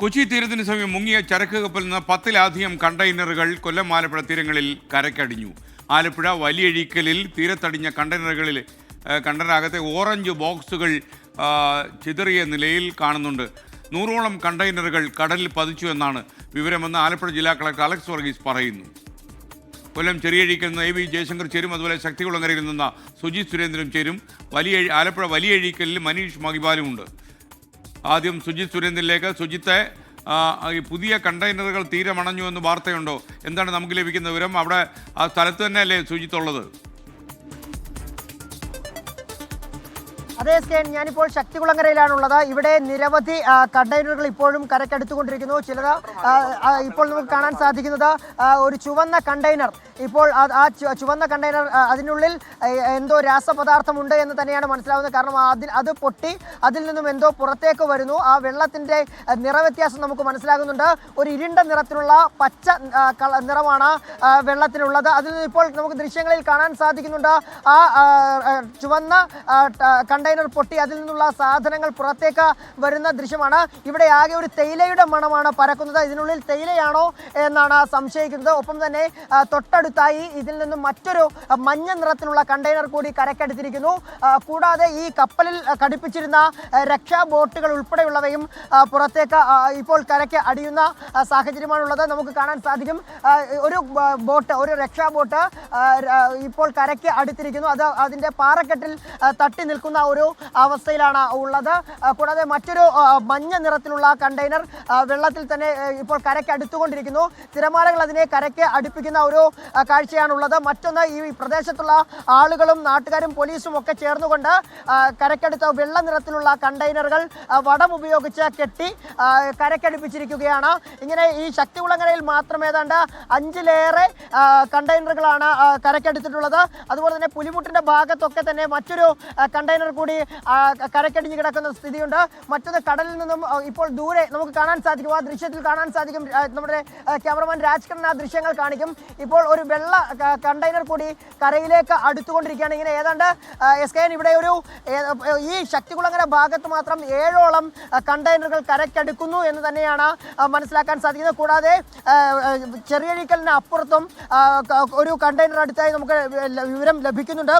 കൊച്ചി തീരത്തിന് സമീപം മുങ്ങിയ ചരക്ക് കപ്പലിൽ നിന്ന് പത്തിലധികം കണ്ടെയ്നറുകൾ കൊല്ലം ആലപ്പുഴ തീരങ്ങളിൽ കരക്കടിഞ്ഞു. ആലപ്പുഴ വലിയഴിക്കലിൽ തീരത്തടിഞ്ഞ കണ്ടെയ്നറുകളിൽ കണ്ടനകത്തെ ഓറഞ്ച് ബോക്സുകൾ ചിതറിയ നിലയിൽ കാണുന്നുണ്ട്. നൂറോളം കണ്ടെയ്നറുകൾ കടലിൽ പതിച്ചു എന്നാണ് വിവരമെന്ന് ആലപ്പുഴ ജില്ലാ കളക്ടർ അലക്സ് വർഗീസ് പറയുന്നു. കൊല്ലം ചെറിയഴിക്കൽ നിന്ന് എ വി ജയശങ്കർ ചേരും അതുപോലെ ശക്തികുളങ്ങരയിൽ നിന്ന് സുജിത് സുരേന്ദ്രൻ ചേരും വലിയ ആലപ്പുഴ വലിയഴിക്കലിൽ മനീഷ് മഹിബാലുമുണ്ട് ആദ്യം സുജിത് സുരേന്ദ്രനിലേക്ക്. സുജിത്തെ ഈ പുതിയ കണ്ടെയ്നറുകൾ തീരമണഞ്ഞു എന്ന് വാർത്തയുണ്ടോ? എന്താണ് നമുക്ക് ലഭിക്കുന്ന വിവരം? അവിടെ ആ സ്ഥലത്ത് തന്നെയല്ലേ സുജിത്ത് ഉള്ളത്? അതേ സ്കേൻ ഞാനിപ്പോൾ ശക്തികുളങ്ങരയിലാണുള്ളത്. ഇവിടെ നിരവധി കണ്ടെയ്നറുകൾ ഇപ്പോഴും കരക്കെടുത്തുകൊണ്ടിരിക്കുന്നു ചിലത് ഇപ്പോൾ നമുക്ക് കാണാൻ സാധിക്കുന്നത് ഒരു ചുവന്ന കണ്ടെയ്നർ ഇപ്പോൾ ആ- ചുവന്ന കണ്ടെയ്നർ അതിനുള്ളിൽ എന്തോ രാസപദാർത്ഥമുണ്ട് എന്ന് തന്നെയാണ് മനസ്സിലാവുന്നത്. കാരണം അതിൽ അത് പൊട്ടി അതിൽ നിന്നും എന്തോ പുറത്തേക്ക് വരുന്നു. ആ വെള്ളത്തിന്റെ നിറവ്യത്യാസം നമുക്ക് മനസ്സിലാകുന്നുണ്ട്. ഒരു ഇരുണ്ട നിറത്തിലുള്ള പച്ച നിറമാണ് വെള്ളത്തിനുള്ളത് അതിൽ നിന്ന് ഇപ്പോൾ നമുക്ക് ദൃശ്യങ്ങളിൽ കാണാൻ സാധിക്കുന്നുണ്ട്. ആ ചുവന്ന കണ്ടെയ്നർ പൊട്ടി അതിൽ നിന്നുള്ള സാധനങ്ങൾ പുറത്തേക്ക് വരുന്ന ദൃശ്യമാണ്. ഇവിടെ ആകെ ഒരു തേയിലയുടെ മണമാണ് പരക്കുന്നത്. ഇതിനുള്ളിൽ തേയിലയാണോ എന്നാണ് സംശയിക്കുന്നത്. ഒപ്പം തന്നെ ആ, തൊട്ടടുത്തായി ഇതിൽ നിന്നും മറ്റൊരു മഞ്ഞ നിറത്തിലുള്ള കണ്ടെയ്നർ കൂടി കരക്കെടുത്തിരിക്കുന്നു. കൂടാതെ ഈ കപ്പലിൽ ഘടിപ്പിച്ചിരുന്ന രക്ഷാ ബോട്ടുകൾ ഉൾപ്പെടെയുള്ളവയും പുറത്തേക്ക് ഇപ്പോൾ കരയ്ക്ക് അടിയുന്ന സാഹചര്യമാണുള്ളത്. നമുക്ക് കാണാൻ സാധിക്കും. ഒരു ബോട്ട് ഒരു രക്ഷാ ബോട്ട് ഇപ്പോൾ കരയ്ക്ക് അടുത്തിരിക്കുന്നു. അത് അതിന്റെ പാറക്കെട്ടിൽ തട്ടി നിൽക്കുന്ന ഒരു അവസ്ഥയിലാണ് ഉള്ളത്. കൂടാതെ മറ്റൊരു മഞ്ഞ നിറത്തിലുള്ള കണ്ടെയ്നർ വെള്ളത്തിൽ തന്നെ ഇപ്പോൾ കരയ്ക്ക് അടുത്തുകൊണ്ടിരിക്കുന്നു. തിരമാലകൾ അതിനെ കരയ്ക്ക് അടുപ്പിക്കുന്ന ഒരു കാഴ്ചയാണുള്ളത്. മറ്റൊന്ന് ഈ പ്രദേശത്തുള്ള ആളുകളും നാട്ടുകാരും പോലീസും ഒക്കെ ചേർന്നുകൊണ്ട് കരക്കെടുത്ത വെള്ള നിറത്തിലുള്ള കണ്ടെയ്നറുകൾ വടം ഉപയോഗിച്ച് കെട്ടി കരക്കടുപ്പിച്ചിരിക്കുകയാണ്. ഇങ്ങനെ ഈ ശക്തികുളങ്ങരയിൽ മാത്രം ഏതാണ്ട് അഞ്ചിലേറെ കണ്ടെയ്നറുകളാണ് കരക്കെടുത്തിട്ടുള്ളത്. അതുപോലെ തന്നെ പുലിമുട്ടിന്റെ ഭാഗത്തൊക്കെ തന്നെ മറ്റൊരു കണ്ടെയ്നർ കൂടി കരക്കടിഞ്ഞ് കിടക്കുന്ന സ്ഥിതിയുണ്ട്. മറ്റൊന്ന് കടലിൽ നിന്നും ഇപ്പോൾ ദൂരെ നമുക്ക് കാണാൻ സാധിക്കും. ആ ദൃശ്യത്തിൽ കാണാൻ സാധിക്കും നമ്മുടെ ക്യാമറമാൻ രാജ്കരൻ ആ ദൃശ്യങ്ങൾ കാണിക്കും. ഇപ്പോൾ ഒരു വെള്ള കണ്ടെയ്നർ കൂടി കരയിലേക്ക് അടുത്തുകൊണ്ടിരിക്കുകയാണ്. ഇങ്ങനെ ഏതാണ്ട് എസ് കെ ഇവിടെ ഒരു ഈ ശക്തികുളങ്ങര ഭാഗത്ത് മാത്രം ഏഴോളം കണ്ടെയ്നറുകൾ കരയ്ക്കടുക്കുന്നു എന്ന് തന്നെയാണ് മനസ്സിലാക്കാൻ സാധിക്കുന്നത്. കൂടാതെ ചെറിയഴിക്കലിന് അപ്പുറത്തും ഒരു കണ്ടെയ്നർ അടുത്തായി നമുക്ക് വിവരം ലഭിക്കുന്നുണ്ട്.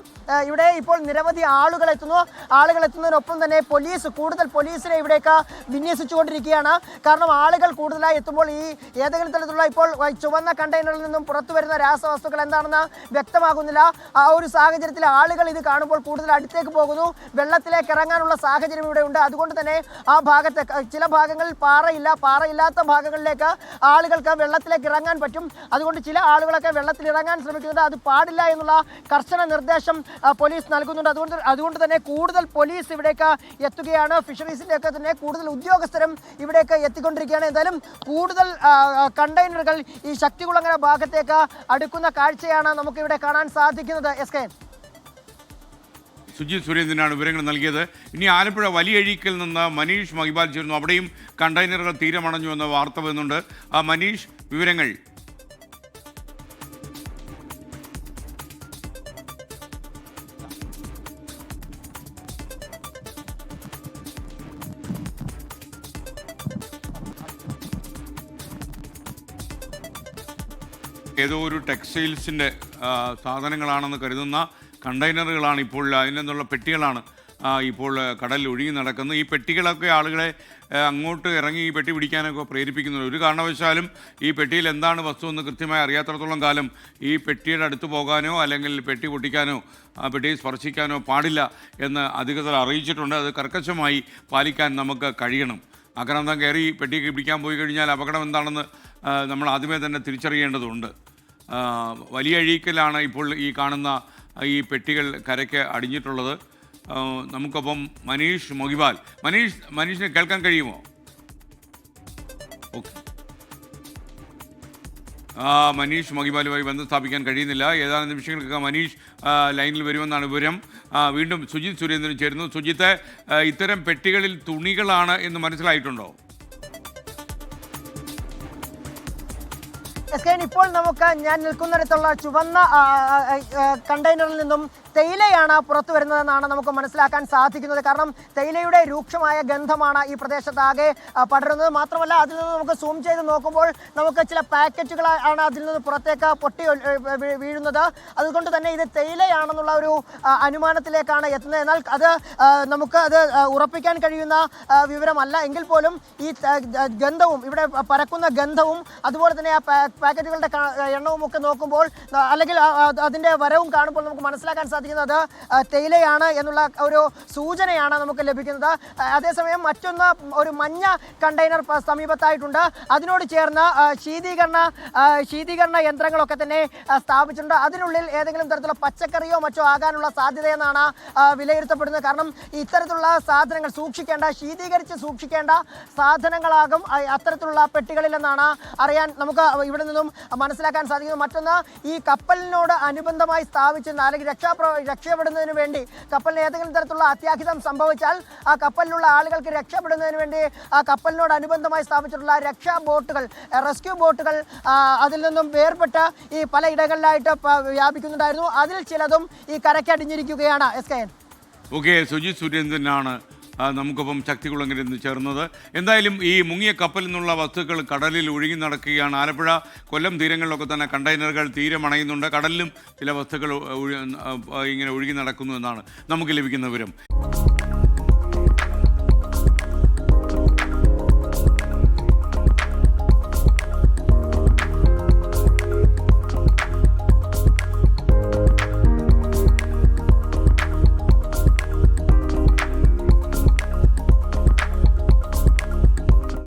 ഇവിടെ ഇപ്പോൾ നിരവധി ആളുകൾ എത്തുന്നു. ആളുകൾ എത്തുന്നതിനൊപ്പം തന്നെ പോലീസ് കൂടുതൽ പോലീസിനെ ഇവിടേക്ക് വിന്യസിച്ചുകൊണ്ടിരിക്കുകയാണ്. കാരണം ആളുകൾ കൂടുതലായി എത്തുമ്പോൾ ഈ ഏതെങ്കിലും തരത്തിലുള്ള ഇപ്പോൾ ചുവന്ന കണ്ടെയ്നറിൽ നിന്നും പുറത്തു വരുന്ന രാസവസ്തുക്കൾ എന്താണെന്ന് വ്യക്തമാകുന്നില്ല. ആ ഒരു സാഹചര്യത്തിൽ ആളുകൾ ഇത് കാണുമ്പോൾ കൂടുതൽ അടുത്തേക്ക് പോകുന്നു. വെള്ളത്തിലേക്ക് ഇറങ്ങാനുള്ള സാഹചര്യം ഇവിടെ ഉണ്ട്. അതുകൊണ്ട് തന്നെ ആ ഭാഗത്തെ ചില ഭാഗങ്ങളിൽ പാറയില്ല പാറയില്ലാത്ത ഭാഗങ്ങളിലേക്ക് ആളുകൾക്ക് വെള്ളത്തിലേക്ക് ഇറങ്ങാൻ പറ്റും. അതുകൊണ്ട് ചില ആളുകളൊക്കെ വെള്ളത്തിൽ ഇറങ്ങാൻ ശ്രമിക്കുന്നുണ്ട് അത് പാടില്ല എന്നുള്ള കർശന നിർദ്ദേശം പോലീസ് നൽകുന്നുണ്ട്. അതുകൊണ്ട് അതുകൊണ്ട് തന്നെ കൂടുതൽ പോലീസ് ഇവിടേക്ക് എത്തുകയാണ്. ഫിഷറീസിന്റെ ഒക്കെ തന്നെ കൂടുതൽ ഉദ്യോഗസ്ഥരും ഇവിടേക്ക് എത്തിക്കൊണ്ടിരിക്കുകയാണ്. എന്തായാലും കൂടുതൽ കണ്ടെയ്നറുകൾ ഈ ശക്തികുളങ്ങര ഭാഗത്തേക്ക് അടുക്കുന്ന കാഴ്ചയാണ് നമുക്ക് ഇവിടെ കാണാൻ സാധിക്കുന്നത് എസ് കെ. സുജിത് സുരേന്ദ്രനാണ് വിവരങ്ങൾ നൽകിയത്. ഇനി ആലപ്പുഴ വലിയഴീക്കിൽ നിന്ന് മനീഷ് മഹിബാൽ ചേർന്നു അവിടെയും കണ്ടെയ്നറുകൾ തീരമണഞ്ഞു എന്ന വാർത്ത വരുന്നുണ്ട്. ആ മനീഷ് വിവരങ്ങൾ. ഏതോ ഒരു ടെക്സ്റ്റൈൽസിന്റെ സാധനങ്ങളാണെന്ന് കരുതുന്ന കണ്ടെയ്നറുകളാണ് ഇപ്പോൾ അതിൽ നിന്നുള്ള പെട്ടികളാണ് ഇപ്പോൾ കടലിൽ ഒഴുകി നടക്കുന്നത്. ഈ പെട്ടികളൊക്കെ ആളുകളെ അങ്ങോട്ട് ഇറങ്ങി ഈ പെട്ടി പിടിക്കാനൊക്കെ പ്രേരിപ്പിക്കുന്നുണ്ട്. ഒരു കാരണവശാലും ഈ പെട്ടിയിൽ എന്താണ് വസ്തു എന്ന് കൃത്യമായി അറിയാത്തടത്തോളം കാലം ഈ പെട്ടിയുടെ അടുത്ത് പോകാനോ അല്ലെങ്കിൽ പെട്ടി പൊട്ടിക്കാനോ പെട്ടിയെ സ്പർശിക്കാനോ പാടില്ല എന്ന് അധികൃതർ അറിയിച്ചിട്ടുണ്ട്. അത് കർക്കശമായി പാലിക്കാൻ നമുക്ക് കഴിയണം. ആക്രാന്തം കയറി പെട്ടി പിടിക്കാൻ പോയി കഴിഞ്ഞാൽ അപകടം എന്താണെന്ന് നമ്മൾ ആദ്യമേ തന്നെ തിരിച്ചറിയേണ്ടതുണ്ട്. വലിയ അഴീക്കലാണ് ഇപ്പോൾ ഈ കാണുന്ന ഈ പെട്ടികൾ കരയ്ക്ക് അടിഞ്ഞിട്ടുള്ളത്. നമുക്കൊപ്പം മനീഷ് മൊഹിബാൽ. മനീഷ് മനീഷിനെ കേൾക്കാൻ കഴിയുമോ? ഓക്കെ. മനീഷ് മൊഹിബാലുമായി ബന്ധം സ്ഥാപിക്കാൻ കഴിയുന്നില്ല. ഏതാനും നിമിഷങ്ങൾക്കൊക്കെ മനീഷ് ലൈനിൽ വരുമെന്നാണ് വിവരം. വീണ്ടും സുജിത് സുരേന്ദ്രൻ ചേരുന്നു. സുജിത്ത് ഇത്തരം പെട്ടികളിൽ തുണികളാണ് എന്ന് മനസ്സിലായിട്ടുണ്ടോ? എസ് ഇപ്പോൾ നമുക്ക് ഞാൻ നിൽക്കുന്നിടത്തുള്ള ചുവന്ന കണ്ടെയ്നറിൽ നിന്നും തേയിലയാണ് പുറത്തു വരുന്നതെന്നാണ് നമുക്ക് മനസ്സിലാക്കാൻ സാധിക്കുന്നത്. കാരണം തേയിലയുടെ രൂക്ഷമായ ഗന്ധമാണ് ഈ പ്രദേശത്താകെ പടരുന്നത്. മാത്രമല്ല അതിൽ നിന്ന് നമുക്ക് സൂം ചെയ്ത് നോക്കുമ്പോൾ നമുക്ക് ചില പാക്കറ്റുകൾ ആണ് അതിൽ നിന്ന് പുറത്തേക്ക് പൊട്ടി വീഴുന്നത്. അതുകൊണ്ട് തന്നെ ഇത് തേയിലയാണെന്നുള്ള ഒരു അനുമാനത്തിലേക്കാണ് എത്തുന്നത്. എന്നാൽ അത് നമുക്ക് അത് ഉറപ്പിക്കാൻ കഴിയുന്ന വിവരമല്ല. എങ്കിൽ പോലും ഈ ഗന്ധവും ഇവിടെ പരക്കുന്ന ഗന്ധവും അതുപോലെ തന്നെ ആ പാക്കറ്റുകളുടെ എണ്ണവും ഒക്കെ നോക്കുമ്പോൾ അല്ലെങ്കിൽ അതിന്റെ വരവും കാണുമ്പോൾ നമുക്ക് മനസ്സിലാക്കാൻ സാധിക്കുന്നത് തേയിലയാണ് എന്നുള്ള ഒരു സൂചനയാണ് നമുക്ക് ലഭിക്കുന്നത്. അതേസമയം മറ്റൊന്ന് ഒരു മഞ്ഞ കണ്ടെയ്നർ സമീപത്തായിട്ടുണ്ട്. അതിനോട് ചേർന്ന് ശീതീകരണ ശീതീകരണ യന്ത്രങ്ങളൊക്കെ തന്നെ സ്ഥാപിച്ചിട്ടുണ്ട്. അതിനുള്ളിൽ ഏതെങ്കിലും തരത്തിലുള്ള പച്ചക്കറിയോ മറ്റോ ആകാനുള്ള സാധ്യതയെന്നാണ് വിലയിരുത്തപ്പെടുന്നത്. കാരണം ഇത്തരത്തിലുള്ള സാധനങ്ങൾ സൂക്ഷിക്കേണ്ട ശീതീകരിച്ച് സൂക്ഷിക്കേണ്ട സാധനങ്ങളാകും അത്തരത്തിലുള്ള പെട്ടികളിലെന്നാണ് അറിയാൻ നമുക്ക് ഇവിടെ നിന്നും മനസ്സിലാക്കാൻ സാധിക്കുന്നു. മറ്റൊന്ന് ഈ കപ്പലിനോട് അനുബന്ധമായി സ്ഥാപിച്ചിരുന്ന അല്ലെങ്കിൽ രക്ഷാപ്ര രക്ഷപ്പെടുന്നതിന് വേണ്ടി കപ്പലിന് ഏതെങ്കിലും തരത്തിലുള്ള അത്യാഹിതം സംഭവിച്ചാൽ ആ കപ്പലിലുള്ള ആളുകൾക്ക് രക്ഷപ്പെടുന്നതിന് വേണ്ടി ആ കപ്പലിനോട് അനുബന്ധമായി സ്ഥാപിച്ചിട്ടുള്ള രക്ഷാ ബോട്ടുകൾ റെസ്ക്യൂ ബോട്ടുകൾ അതിൽ നിന്നും വേർപെട്ട് ഈ പല ഇടങ്ങളിലായിട്ട് വ്യാപിക്കുന്നുണ്ടായിരുന്നു. അതിൽ ചിലതും ഈ കരയ്ക്കടിഞ്ഞിരിക്കുകയാണ് S K N. Okay Sujith സുരേന്ദ്രനാണ് നമുക്കൊപ്പം ശക്തികുളങ്ങര നിന്ന് ചേർന്നത്. എന്തായാലും ഈ മുങ്ങിയ കപ്പലിൽ നിന്നുള്ള വസ്തുക്കൾ കടലിൽ ഒഴുകി നടക്കുകയാണ്. ആലപ്പുഴ കൊല്ലം തീരങ്ങളിലൊക്കെ തന്നെ കണ്ടെയ്നറുകൾ തീരമണയുന്നുണ്ട് കടലിലും ചില വസ്തുക്കൾ ഇങ്ങനെ ഒഴുകി നടക്കുന്നു എന്നാണ് നമുക്ക് ലഭിക്കുന്ന വിവരം.